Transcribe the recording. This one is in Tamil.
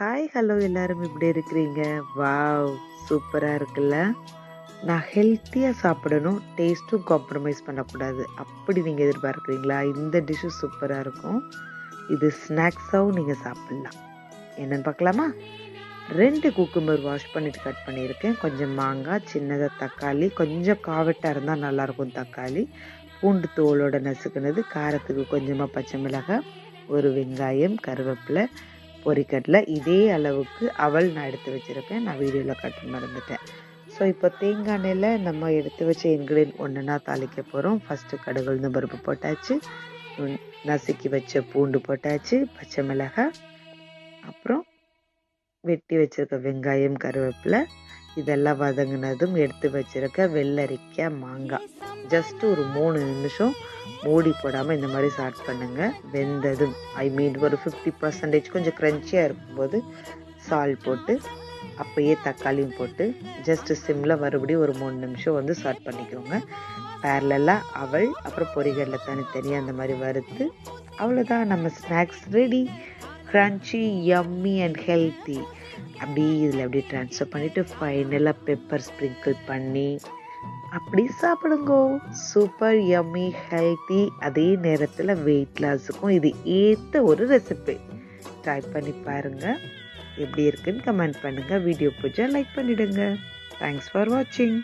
ஹாய் ஹலோ எல்லாரும். இப்படி இருக்கிறீங்க? வாவ் சூப்பராக இருக்குல்ல? நான் ஹெல்த்தியாக சாப்பிடணும் டேஸ்ட்டும் காம்ப்ரமைஸ் பண்ணக்கூடாது. அப்படி நீங்கள் எதிர்பார்க்குறீங்களா? இந்த டிஷ்ஷு சூப்பராக இருக்கும். இது ஸ்நாக்ஸாகவும் நீங்கள் சாப்பிட்லாம். என்னென்னு பார்க்கலாமா? ரெண்டு குக்கும்பர் வாஷ் பண்ணிவிட்டு கட் பண்ணியிருக்கேன். கொஞ்சம் மாங்காய் சின்னதாக தக்காளி கொஞ்சம் காவட்டாக இருந்தால் நல்லாயிருக்கும் தக்காளி. பூண்டு தோலோட நசுக்குனது காரத்துக்கு கொஞ்சமாக பச்சை மிளகாய் ஒரு வெங்காயம் கருவேப்பிலை பொரிக்கட்டில் இதே அளவுக்கு அவள் நான் எடுத்து வச்சுருப்பேன் நான் வீடியோவில் கட் மறந்துட்டேன். ஸோ இப்போ தேங்காய் எண்ணெயில் நம்ம எடுத்து வச்ச இன்க்ரீடியன்ட் ஒன்றுனா தாளிக்க போகிறோம் ஃபஸ்ட்டு கடுகு உளுந்தம் பருப்பு போட்டாச்சு. நசுக்கி வச்ச பூண்டு போட்டாச்சு. பச்சை மிளகாய். அப்புறம் வெட்டி வச்சிருக்க வெங்காயம் கருவேப்பிலை இதெல்லாம் வதங்கினதும் எடுத்து வச்சிருக்க வெள்ளரிக்காய் மாங்காய். ஜஸ்ட் ஒரு மூணு நிமிஷம் மூடி போடாமல் இந்த மாதிரி ஸ்டார்ட் பண்ணுங்கள் வெந்ததும் ஐ மீன் ஒரு ஃபிஃப்டி பர்சன்டேஜ் கொஞ்சம் க்ரன்ச்சியாக இருக்கும்போது சால் போட்டு அப்போயே தக்காளியும் போட்டு ஜஸ்ட் சிம்மில் மறுபடியும் ஒரு மூணு நிமிஷம் வந்து ஸ்டார்ட் பண்ணிக்கோங்க. பேரலாக அவள் அப்புறம் பொரிகடலை தனித்தனியாக அந்த மாதிரி வறுத்து அவ்வளோதான் நம்ம snacks ready crunchy yummy and healthy அப்படி இதில் அப்படியே ட்ரான்ஸ்ஃபர் பண்ணிவிட்டு ஃபைனலாக பெப்பர் ஸ்ப்ரிங்கிள் பண்ணி அப்படி சாப்பிடுங்கோ. சூப்பர் யம்மி ஹெல்த்தி அதே நேரத்தில் வெயிட் லாஸுக்கும் இது ஏற்ற ஒரு ரெசிபி ட்ரை பண்ணி பாருங்கள் எப்படி இருக்குன்னு கமெண்ட் பண்ணுங்கள் வீடியோ பிடிச்சா லைக் பண்ணிவிடுங்க தேங்க்ஸ் ஃபார் வாட்சிங்